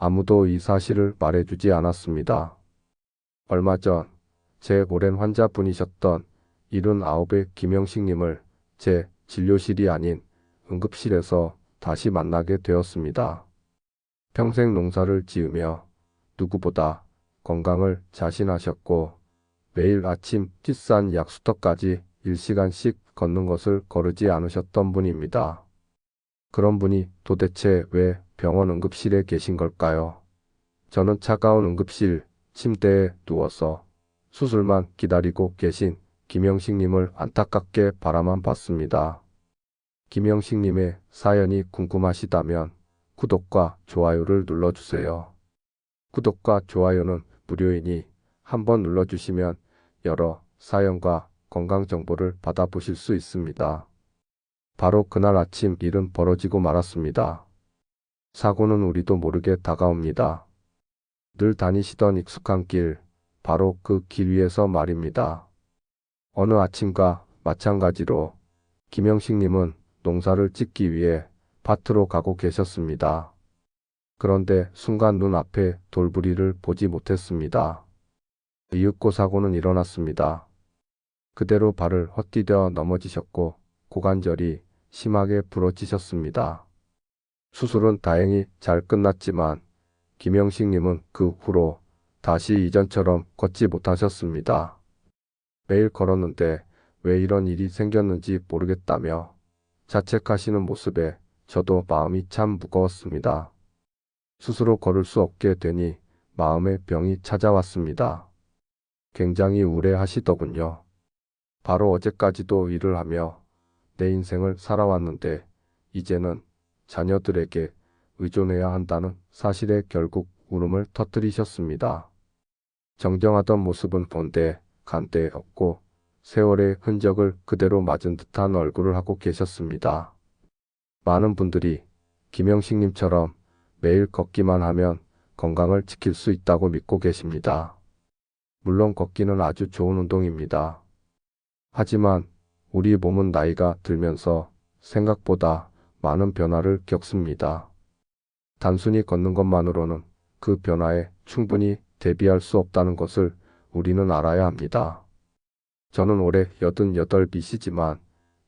아무도 이 사실을 말해주지 않았습니다. 얼마 전 제 오랜 환자분이셨던 79의 김영식님을 제 진료실이 아닌 응급실에서 다시 만나게 되었습니다. 평생 농사를 지으며 누구보다 건강을 자신하셨고 매일 아침 뒷산 약수터까지 1시간씩 걷는 것을 거르지 않으셨던 분입니다. 그런 분이 도대체 왜 병원 응급실에 계신 걸까요? 저는 차가운 응급실 침대에 누워서 수술만 기다리고 계신 김영식님을 안타깝게 바라만 봤습니다. 김영식님의 사연이 궁금하시다면 구독과 좋아요를 눌러주세요. 구독과 좋아요는 무료이니 한번 눌러주시면 여러 사연과 건강 정보를 받아보실 수 있습니다. 바로 그날 아침 일은 벌어지고 말았습니다. 사고는 우리도 모르게 다가옵니다. 늘 다니시던 익숙한 길, 바로 그 길 위에서 말입니다. 어느 아침과 마찬가지로 김영식님은 농사를 짓기 위해 밭으로 가고 계셨습니다. 그런데 순간 눈앞에 돌부리를 보지 못했습니다. 이윽고 사고는 일어났습니다. 그대로 발을 헛디뎌 넘어지셨고 고관절이 심하게 부러지셨습니다. 수술은 다행히 잘 끝났지만 김영식님은 그 후로 다시 이전처럼 걷지 못하셨습니다. 매일 걸었는데 왜 이런 일이 생겼는지 모르겠다며 자책하시는 모습에 저도 마음이 참 무거웠습니다. 스스로 걸을 수 없게 되니 마음의 병이 찾아왔습니다. 굉장히 우울해하시더군요. 바로 어제까지도 일을 하며 내 인생을 살아왔는데 이제는 자녀들에게 의존해야 한다는 사실에 결국 울음을 터뜨리셨습니다. 정정하던 모습은 본데 간데 없고 세월의 흔적을 그대로 맞은 듯한 얼굴을 하고 계셨습니다. 많은 분들이 김영식님처럼 매일 걷기만 하면 건강을 지킬 수 있다고 믿고 계십니다. 물론 걷기는 아주 좋은 운동입니다. 하지만 우리 몸은 나이가 들면서 생각보다 많은 변화를 겪습니다. 단순히 걷는 것만으로는 그 변화에 충분히 대비할 수 없다는 것을 우리는 알아야 합니다. 저는 올해 88이시지만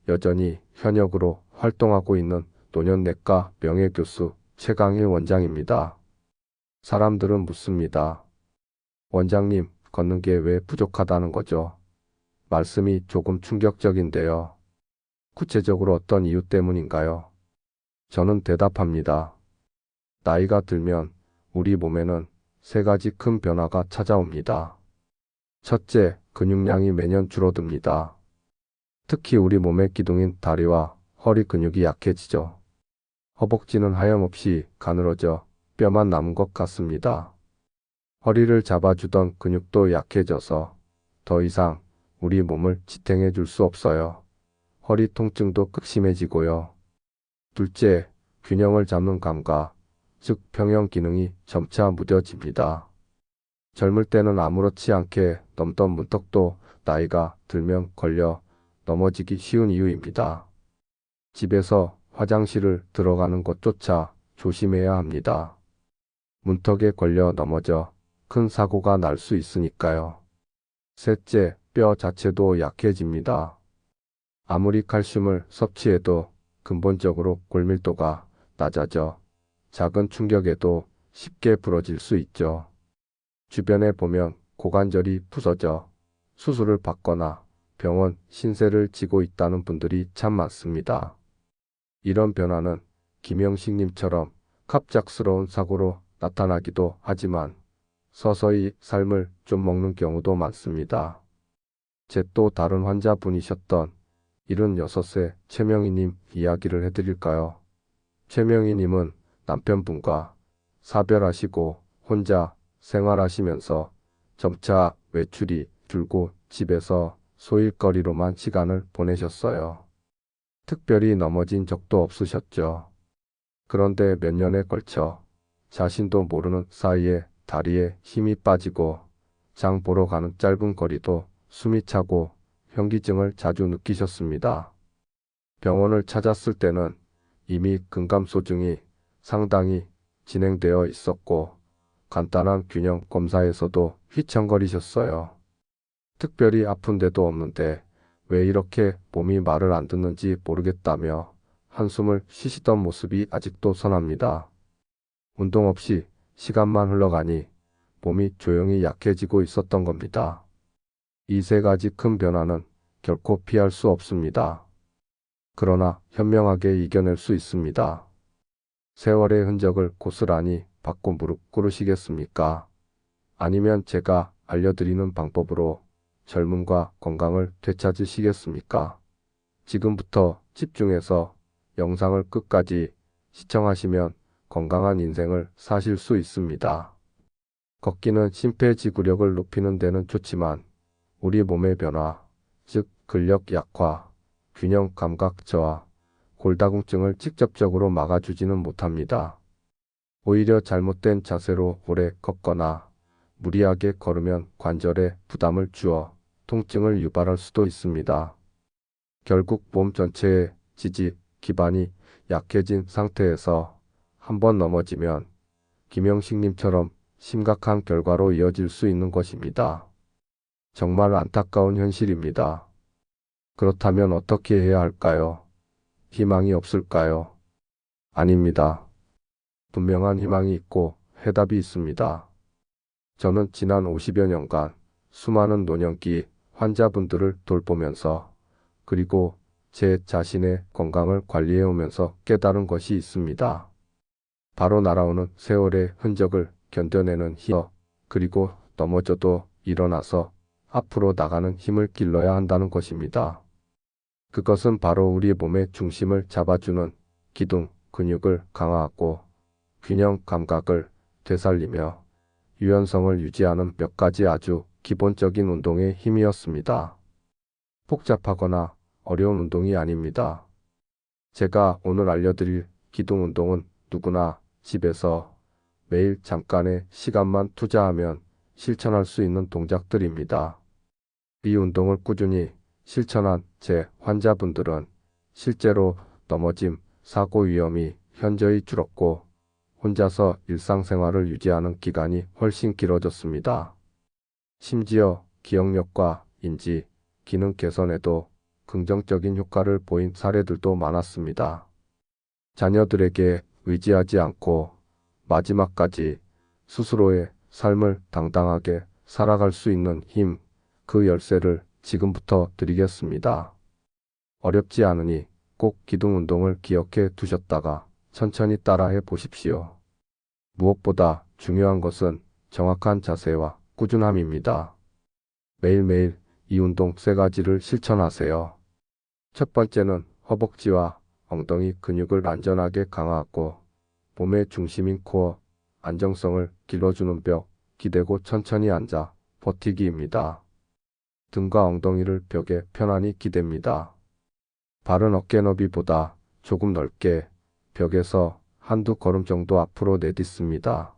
여전히 현역으로 활동하고 있는 노년내과 명예교수 최강일 원장입니다. 사람들은 묻습니다. 원장님, 걷는 게 왜 부족하다는 거죠? 말씀이 조금 충격적인데요. 구체적으로 어떤 이유 때문인가요? 저는 대답합니다. 나이가 들면 우리 몸에는 세 가지 큰 변화가 찾아옵니다. 첫째, 근육량이 매년 줄어듭니다. 특히 우리 몸의 기둥인 다리와 허리 근육이 약해지죠. 허벅지는 하염없이 가늘어져 뼈만 남은 것 같습니다. 허리를 잡아주던 근육도 약해져서 더 이상 우리 몸을 지탱해 줄 수 없어요. 허리 통증도 극심해지고요. 둘째, 균형을 잡는 감각, 즉 평형 기능이 점차 무뎌집니다. 젊을 때는 아무렇지 않게 넘던 문턱도 나이가 들면 걸려 넘어지기 쉬운 이유입니다. 집에서 화장실을 들어가는 것조차 조심해야 합니다. 문턱에 걸려 넘어져 큰 사고가 날 수 있으니까요. 셋째, 뼈 자체도 약해집니다. 아무리 칼슘을 섭취해도 근본적으로 골밀도가 낮아져 작은 충격에도 쉽게 부러질 수 있죠. 주변에 보면 고관절이 부서져 수술을 받거나 병원 신세를 지고 있다는 분들이 참 많습니다. 이런 변화는 김영식님처럼 갑작스러운 사고로 나타나기도 하지만 서서히 삶을 좀 먹는 경우도 많습니다. 제 또 다른 환자분이셨던 76세 최명희님 이야기를 해드릴까요? 최명희님은 남편분과 사별하시고 혼자 생활하시면서 점차 외출이 줄고 집에서 소일거리로만 시간을 보내셨어요. 특별히 넘어진 적도 없으셨죠. 그런데 몇 년에 걸쳐 자신도 모르는 사이에 다리에 힘이 빠지고 장 보러 가는 짧은 거리도 숨이 차고 현기증을 자주 느끼셨습니다. 병원을 찾았을 때는 이미 근감소증이 상당히 진행되어 있었고 간단한 균형 검사에서도 휘청거리셨어요. 특별히 아픈 데도 없는데 왜 이렇게 몸이 말을 안 듣는지 모르겠다며 한숨을 쉬시던 모습이 아직도 선합니다. 운동 없이 시간만 흘러가니 몸이 조용히 약해지고 있었던 겁니다. 이 세 가지 큰 변화는 결코 피할 수 없습니다. 그러나 현명하게 이겨낼 수 있습니다. 세월의 흔적을 고스란히 받고 무릎 꿇으시겠습니까? 아니면 제가 알려드리는 방법으로 젊음과 건강을 되찾으시겠습니까? 지금부터 집중해서 영상을 끝까지 시청하시면 건강한 인생을 사실 수 있습니다. 걷기는 심폐지구력을 높이는 데는 좋지만 우리 몸의 변화, 즉 근력 약화, 균형 감각 저하, 골다공증을 직접적으로 막아주지는 못합니다. 오히려 잘못된 자세로 오래 걷거나 무리하게 걸으면 관절에 부담을 주어 통증을 유발할 수도 있습니다. 결국 몸 전체의 지지, 기반이 약해진 상태에서 한번 넘어지면 김영식님처럼 심각한 결과로 이어질 수 있는 것입니다. 정말 안타까운 현실입니다. 그렇다면 어떻게 해야 할까요? 희망이 없을까요? 아닙니다. 분명한 희망이 있고 해답이 있습니다. 저는 지난 50여 년간 수많은 노년기 환자분들을 돌보면서 그리고 제 자신의 건강을 관리해 오면서 깨달은 것이 있습니다. 바로 날아오는 세월의 흔적을 견뎌내는 힘, 그리고 넘어져도 일어나서 앞으로 나가는 힘을 길러야 한다는 것입니다. 그것은 바로 우리 몸의 중심을 잡아주는 기둥, 근육을 강화하고 균형 감각을 되살리며 유연성을 유지하는 몇 가지 아주 기본적인 운동의 힘이었습니다. 복잡하거나 어려운 운동이 아닙니다. 제가 오늘 알려드릴 기둥 운동은 누구나 집에서 매일 잠깐의 시간만 투자하면 실천할 수 있는 동작들입니다. 이 운동을 꾸준히 실천한 제 환자분들은 실제로 넘어짐, 사고 위험이 현저히 줄었고 혼자서 일상생활을 유지하는 기간이 훨씬 길어졌습니다. 심지어 기억력과 인지, 기능 개선에도 긍정적인 효과를 보인 사례들도 많았습니다. 자녀들에게 의지하지 않고 마지막까지 스스로의 삶을 당당하게 살아갈 수 있는 힘, 그 열쇠를 지금부터 드리겠습니다. 어렵지 않으니 꼭 기둥 운동을 기억해 두셨다가 천천히 따라해 보십시오. 무엇보다 중요한 것은 정확한 자세와 꾸준함입니다. 매일매일 이 운동 세 가지를 실천하세요. 첫 번째는 허벅지와 엉덩이 근육을 안전하게 강화하고 몸의 중심인 코어, 안정성을 길러주는 벽, 기대고 천천히 앉아 버티기입니다. 등과 엉덩이를 벽에 편안히 기댑니다. 발은 어깨 너비보다 조금 넓게 벽에서 한두 걸음 정도 앞으로 내딛습니다.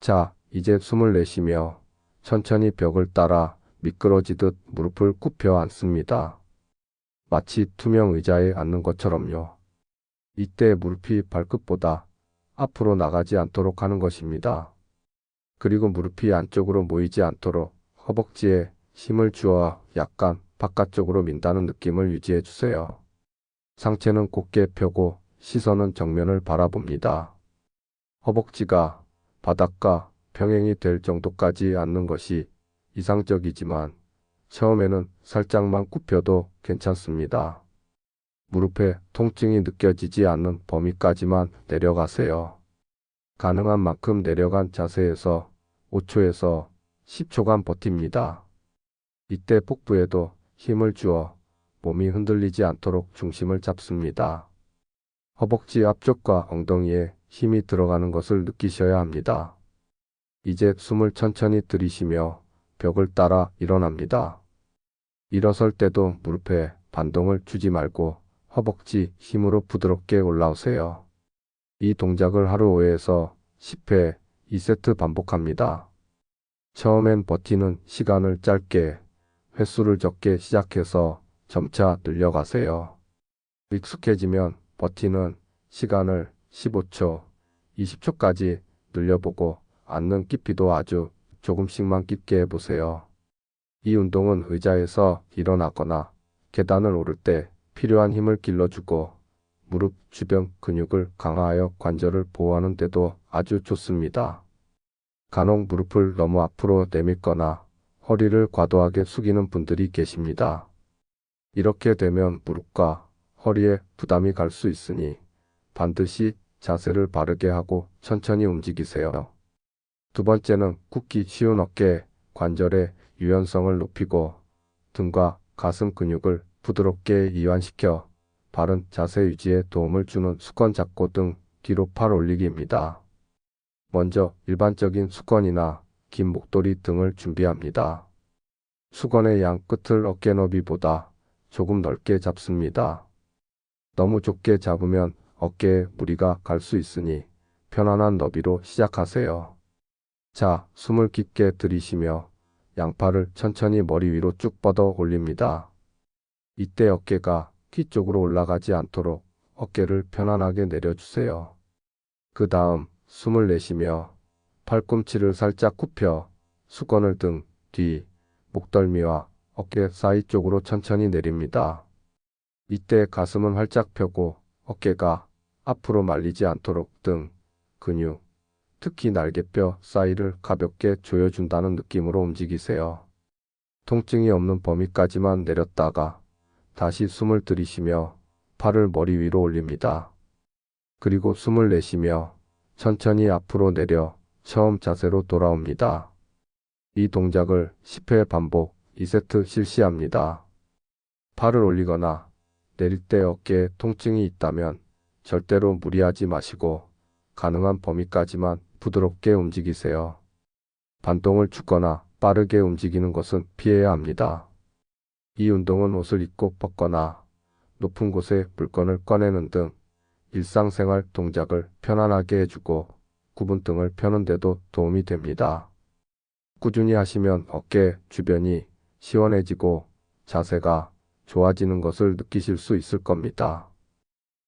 자, 이제 숨을 내쉬며 천천히 벽을 따라 미끄러지듯 무릎을 굽혀 앉습니다. 마치 투명 의자에 앉는 것처럼요. 이때 무릎이 발끝보다 앞으로 나가지 않도록 하는 것입니다. 그리고 무릎이 안쪽으로 모이지 않도록 허벅지에 힘을 주어 약간 바깥쪽으로 민다는 느낌을 유지해 주세요. 상체는 곧게 펴고 시선은 정면을 바라봅니다. 허벅지가 바닥과 평행이 될 정도까지 앉는 것이 이상적이지만 처음에는 살짝만 굽혀도 괜찮습니다. 무릎에 통증이 느껴지지 않는 범위까지만 내려가세요. 가능한 만큼 내려간 자세에서 5초에서 10초간 버팁니다. 이때 복부에도 힘을 주어 몸이 흔들리지 않도록 중심을 잡습니다. 허벅지 앞쪽과 엉덩이에 힘이 들어가는 것을 느끼셔야 합니다. 이제 숨을 천천히 들이쉬며 벽을 따라 일어납니다. 일어설 때도 무릎에 반동을 주지 말고 허벅지 힘으로 부드럽게 올라오세요. 이 동작을 하루 5회에서 10회 2세트 반복합니다. 처음엔 버티는 시간을 짧게, 횟수를 적게 시작해서 점차 늘려가세요. 익숙해지면 버티는 시간을 15초, 20초까지 늘려보고 앉는 깊이도 아주 조금씩만 깊게 해보세요. 이 운동은 의자에서 일어나거나 계단을 오를 때 필요한 힘을 길러주고 무릎 주변 근육을 강화하여 관절을 보호하는 데도 아주 좋습니다. 간혹 무릎을 너무 앞으로 내밀거나 허리를 과도하게 숙이는 분들이 계십니다. 이렇게 되면 무릎과 허리에 부담이 갈 수 있으니 반드시 자세를 바르게 하고 천천히 움직이세요. 두 번째는 굳기 쉬운 어깨 관절의 유연성을 높이고 등과 가슴 근육을 부드럽게 이완시켜 바른 자세 유지에 도움을 주는 수건 잡고 등 뒤로 팔 올리기입니다. 먼저 일반적인 수건이나 긴 목도리 등을 준비합니다. 수건의 양 끝을 어깨 너비보다 조금 넓게 잡습니다. 너무 좁게 잡으면 어깨에 무리가 갈 수 있으니 편안한 너비로 시작하세요. 자, 숨을 깊게 들이쉬며 양팔을 천천히 머리 위로 쭉 뻗어 올립니다. 이때 어깨가 귀 쪽으로 올라가지 않도록 어깨를 편안하게 내려주세요. 그 다음 숨을 내쉬며 팔꿈치를 살짝 굽혀 수건을 등 뒤, 목덜미와 어깨 사이 쪽으로 천천히 내립니다. 이때 가슴은 활짝 펴고 어깨가 앞으로 말리지 않도록 등, 근육, 특히 날개뼈 사이를 가볍게 조여준다는 느낌으로 움직이세요. 통증이 없는 범위까지만 내렸다가 다시 숨을 들이쉬며 팔을 머리 위로 올립니다. 그리고 숨을 내쉬며 천천히 앞으로 내려 처음 자세로 돌아옵니다. 이 동작을 10회 반복 2세트 실시합니다. 팔을 올리거나 내릴 때 어깨에 통증이 있다면 절대로 무리하지 마시고 가능한 범위까지만 부드럽게 움직이세요. 반동을 주거나 빠르게 움직이는 것은 피해야 합니다. 이 운동은 옷을 입고 벗거나 높은 곳에 물건을 꺼내는 등 일상생활 동작을 편안하게 해주고 구분 등을 펴는 데도 도움이 됩니다. 꾸준히 하시면 어깨 주변이 시원해지고 자세가 좋아지는 것을 느끼실 수 있을 겁니다.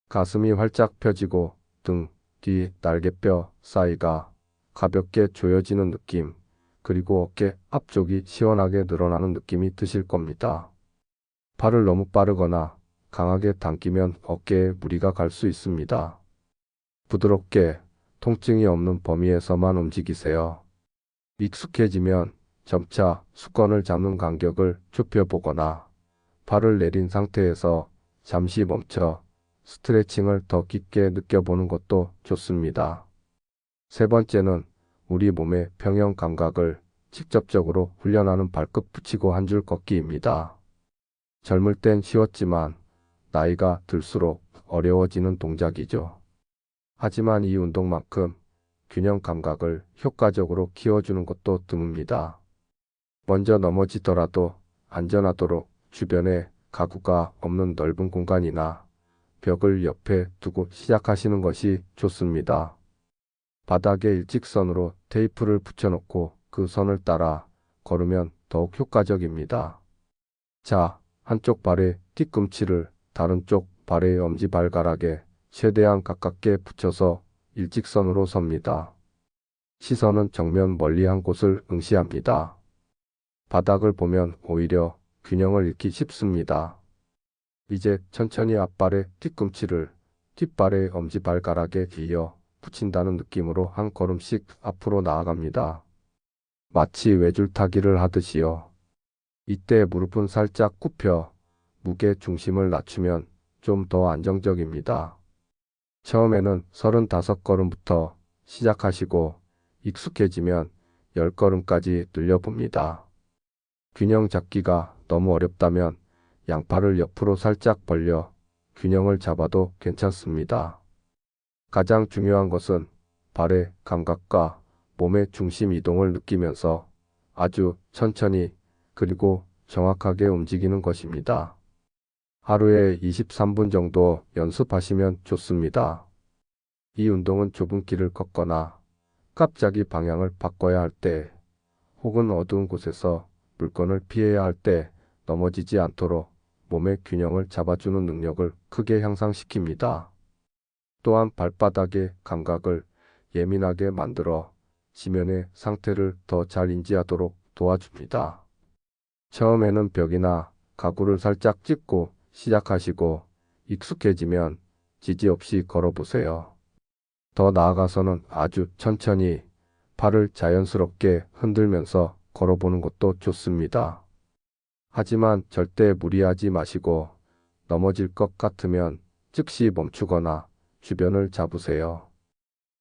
가슴이 활짝 펴지고 등, 뒤, 날개뼈 사이가 가볍게 조여지는 느낌, 그리고 어깨 앞쪽이 시원하게 늘어나는 느낌이 드실 겁니다. 팔을 너무 빠르거나 강하게 당기면 어깨에 무리가 갈 수 있습니다. 부드럽게 통증이 없는 범위에서만 움직이세요. 익숙해지면 점차 수건을 잡는 간격을 좁혀보거나 발을 내린 상태에서 잠시 멈춰 스트레칭을 더 깊게 느껴보는 것도 좋습니다. 세 번째는 우리 몸의 평형 감각을 직접적으로 훈련하는 발끝 붙이고 한 줄 걷기입니다. 젊을 땐 쉬웠지만 나이가 들수록 어려워지는 동작이죠. 하지만 이 운동만큼 균형 감각을 효과적으로 키워주는 것도 드뭅니다. 먼저 넘어지더라도 안전하도록 주변에 가구가 없는 넓은 공간이나 벽을 옆에 두고 시작하시는 것이 좋습니다. 바닥에 일직선으로 테이프를 붙여놓고 그 선을 따라 걸으면 더욱 효과적입니다. 자, 한쪽 발의 뒤꿈치를 다른 쪽 발의 엄지발가락에 최대한 가깝게 붙여서 일직선으로 섭니다. 시선은 정면 멀리 한 곳을 응시합니다. 바닥을 보면 오히려 균형을 잃기 쉽습니다. 이제 천천히 앞발의 뒤꿈치를 뒷발의 엄지발가락에 이어 붙인다는 느낌으로 한 걸음씩 앞으로 나아갑니다. 마치 외줄타기를 하듯이요. 이때 무릎은 살짝 굽혀 무게 중심을 낮추면 좀 더 안정적입니다. 처음에는 35걸음부터 시작하시고 익숙해지면 10걸음까지 늘려봅니다. 균형 잡기가 너무 어렵다면 양팔을 옆으로 살짝 벌려 균형을 잡아도 괜찮습니다. 가장 중요한 것은 발의 감각과 몸의 중심 이동을 느끼면서 아주 천천히 그리고 정확하게 움직이는 것입니다. 하루에 23분 정도 연습하시면 좋습니다. 이 운동은 좁은 길을 걷거나 갑자기 방향을 바꿔야 할 때 혹은 어두운 곳에서 물건을 피해야 할 때 넘어지지 않도록 몸의 균형을 잡아주는 능력을 크게 향상시킵니다. 또한 발바닥의 감각을 예민하게 만들어 지면의 상태를 더 잘 인지하도록 도와줍니다. 처음에는 벽이나 가구를 살짝 찝고 시작하시고 익숙해지면 지지 없이 걸어보세요. 더 나아가서는 아주 천천히 발을 자연스럽게 흔들면서 걸어보는 것도 좋습니다. 하지만 절대 무리하지 마시고 넘어질 것 같으면 즉시 멈추거나 주변을 잡으세요.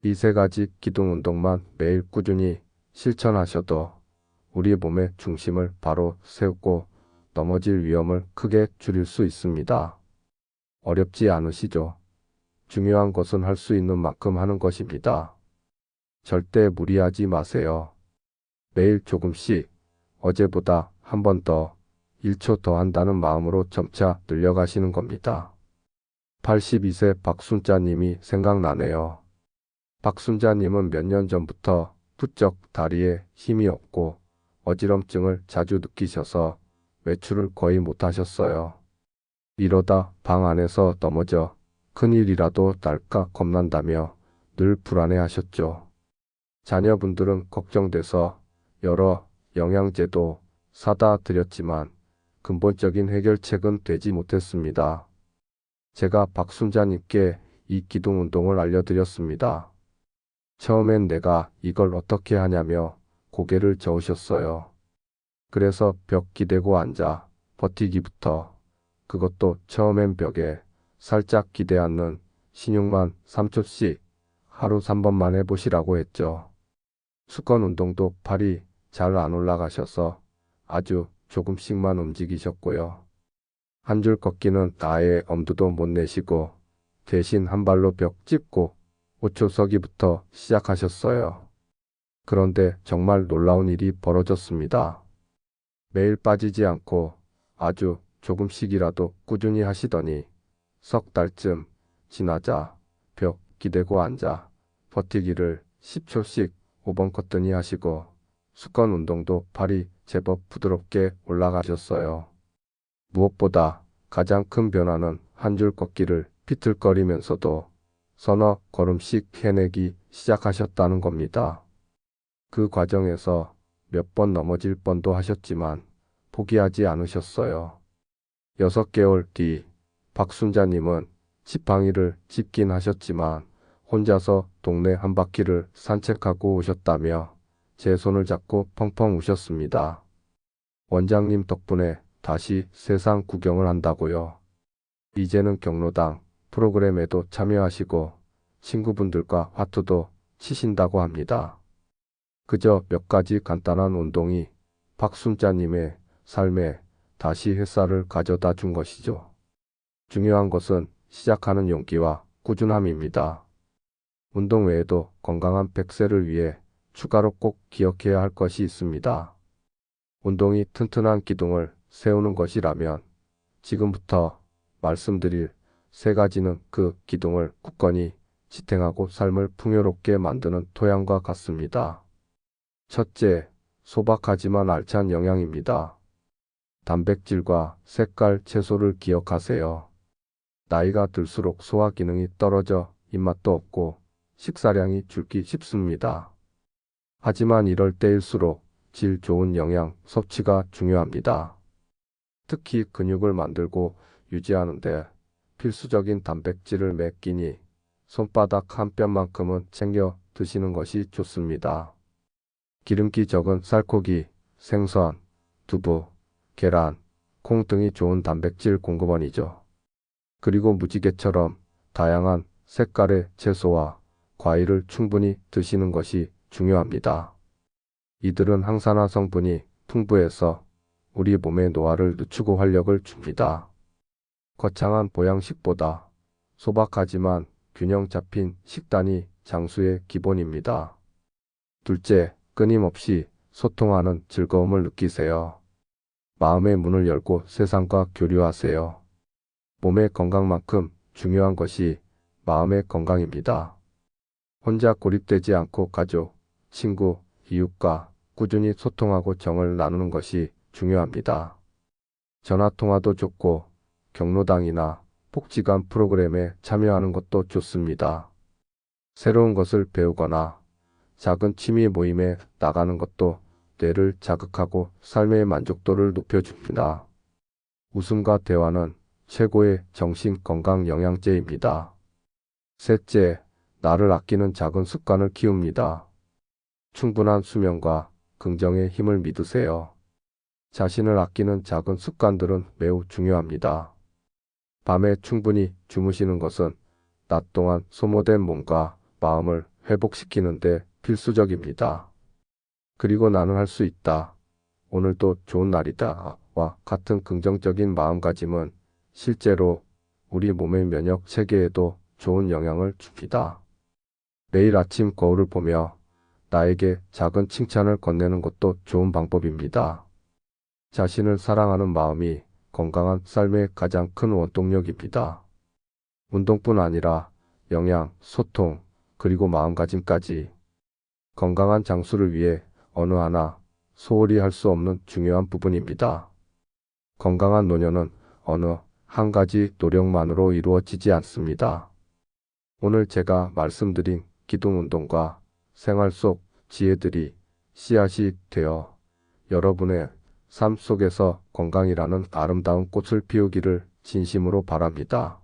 이 세 가지 기둥 운동만 매일 꾸준히 실천하셔도 우리 몸의 중심을 바로 세우고 넘어질 위험을 크게 줄일 수 있습니다. 어렵지 않으시죠? 중요한 것은 할 수 있는 만큼 하는 것입니다. 절대 무리하지 마세요. 매일 조금씩 어제보다 한 번 더 1초 더 한다는 마음으로 점차 늘려가시는 겁니다. 82세 박순자님이 생각나네요. 박순자님은 몇 년 전부터 부쩍 다리에 힘이 없고 어지럼증을 자주 느끼셔서 외출을 거의 못하셨어요. 이러다 방 안에서 넘어져 큰일이라도 날까 겁난다며 늘 불안해하셨죠. 자녀분들은 걱정돼서 여러 영양제도 사다 드렸지만 근본적인 해결책은 되지 못했습니다. 제가 박순자님께 이 기둥 운동을 알려드렸습니다. 처음엔 내가 이걸 어떻게 하냐며 고개를 저으셨어요. 그래서 벽 기대고 앉아 버티기부터 그것도 처음엔 벽에 살짝 기대 앉는 신용만 3초씩 하루 3번만 해보시라고 했죠. 수건 운동도 팔이 잘 안 올라가셔서 아주 조금씩만 움직이셨고요. 한 줄 걷기는 아예 엄두도 못 내시고 대신 한 발로 벽 찝고 5초 서기부터 시작하셨어요. 그런데 정말 놀라운 일이 벌어졌습니다. 매일 빠지지 않고 아주 조금씩이라도 꾸준히 하시더니 석 달쯤 지나자 벽 기대고 앉아 버티기를 10초씩 5번 걷더니 하시고 수건 운동도 팔이 제법 부드럽게 올라가셨어요. 무엇보다 가장 큰 변화는 한 줄 걷기를 비틀거리면서도 서너 걸음씩 해내기 시작하셨다는 겁니다. 그 과정에서 몇 번 넘어질 뻔도 하셨지만 포기하지 않으셨어요. 여섯 개월 뒤 박순자님은 지팡이를 짚긴 하셨지만 혼자서 동네 한 바퀴를 산책하고 오셨다며 제 손을 잡고 펑펑 우셨습니다. 원장님 덕분에 다시 세상 구경을 한다고요. 이제는 경로당 프로그램에도 참여하시고 친구분들과 화투도 치신다고 합니다. 그저 몇 가지 간단한 운동이 박순자님의 삶에 다시 햇살을 가져다 준 것이죠. 중요한 것은 시작하는 용기와 꾸준함입니다. 운동 외에도 건강한 100세를 위해 추가로 꼭 기억해야 할 것이 있습니다. 운동이 튼튼한 기둥을 세우는 것이라면 지금부터 말씀드릴 세 가지는 그 기둥을 굳건히 지탱하고 삶을 풍요롭게 만드는 토양과 같습니다. 첫째, 소박하지만 알찬 영양입니다. 단백질과 색깔 채소를 기억하세요. 나이가 들수록 소화 기능이 떨어져 입맛도 없고 식사량이 줄기 쉽습니다. 하지만 이럴 때일수록 질 좋은 영양 섭취가 중요합니다. 특히 근육을 만들고 유지하는데 필수적인 단백질을 몇 끼니 손바닥 한 뼘만큼은 챙겨 드시는 것이 좋습니다. 기름기 적은 쌀고기, 생선, 두부, 계란, 콩 등이 좋은 단백질 공급원이죠. 그리고 무지개처럼 다양한 색깔의 채소와 과일을 충분히 드시는 것이 중요합니다. 이들은 항산화 성분이 풍부해서 우리 몸의 노화를 늦추고 활력을 줍니다. 거창한 보양식보다 소박하지만 균형 잡힌 식단이 장수의 기본입니다. 둘째, 끊임없이 소통하는 즐거움을 느끼세요. 마음의 문을 열고 세상과 교류하세요. 몸의 건강만큼 중요한 것이 마음의 건강입니다. 혼자 고립되지 않고 가족, 친구, 이웃과 꾸준히 소통하고 정을 나누는 것이 중요합니다. 전화통화도 좋고 경로당이나 복지관 프로그램에 참여하는 것도 좋습니다. 새로운 것을 배우거나 작은 취미 모임에 나가는 것도 뇌를 자극하고 삶의 만족도를 높여줍니다. 웃음과 대화는 최고의 정신 건강 영양제입니다. 셋째, 나를 아끼는 작은 습관을 키웁니다. 충분한 수면과 긍정의 힘을 믿으세요. 자신을 아끼는 작은 습관들은 매우 중요합니다. 밤에 충분히 주무시는 것은 낮 동안 소모된 몸과 마음을 회복시키는 데 필수적입니다. 그리고 나는 할 수 있다. 오늘도 좋은 날이다. 와 같은 긍정적인 마음가짐은 실제로 우리 몸의 면역 체계에도 좋은 영향을 줍니다. 매일 아침 거울을 보며 나에게 작은 칭찬을 건네는 것도 좋은 방법입니다. 자신을 사랑하는 마음이 건강한 삶의 가장 큰 원동력입니다. 운동뿐 아니라 영양, 소통, 그리고 마음가짐까지 건강한 장수를 위해 어느 하나 소홀히 할 수 없는 중요한 부분입니다. 건강한 노년은 어느 한 가지 노력만으로 이루어지지 않습니다. 오늘 제가 말씀드린 기둥 운동과 생활 속 지혜들이 씨앗이 되어 여러분의 삶 속에서 건강이라는 아름다운 꽃을 피우기를 진심으로 바랍니다.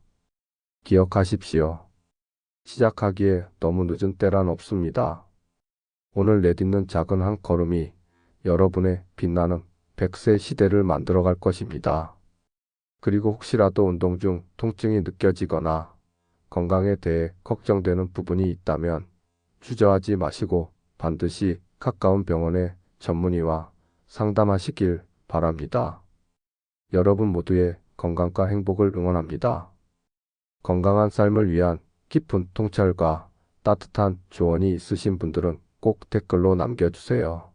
기억하십시오. 시작하기에 너무 늦은 때란 없습니다. 오늘 내딛는 작은 한 걸음이 여러분의 빛나는 100세 시대를 만들어갈 것입니다. 그리고 혹시라도 운동 중 통증이 느껴지거나 건강에 대해 걱정되는 부분이 있다면 주저하지 마시고 반드시 가까운 병원의 전문의와 상담하시길 바랍니다. 여러분 모두의 건강과 행복을 응원합니다. 건강한 삶을 위한 깊은 통찰과 따뜻한 조언이 있으신 분들은 꼭 댓글로 남겨주세요.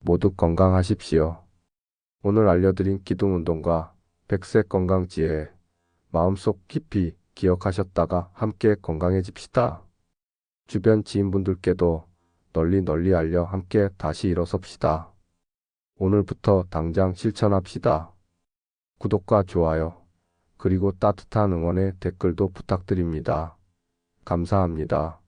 모두 건강하십시오. 오늘 알려드린 기둥 운동과 백색 건강지혜 마음속 깊이 기억하셨다가 함께 건강해집시다. 주변 지인분들께도 널리 널리 알려 함께 다시 일어섭시다. 오늘부터 당장 실천합시다. 구독과 좋아요, 그리고 따뜻한 응원의 댓글도 부탁드립니다. 감사합니다.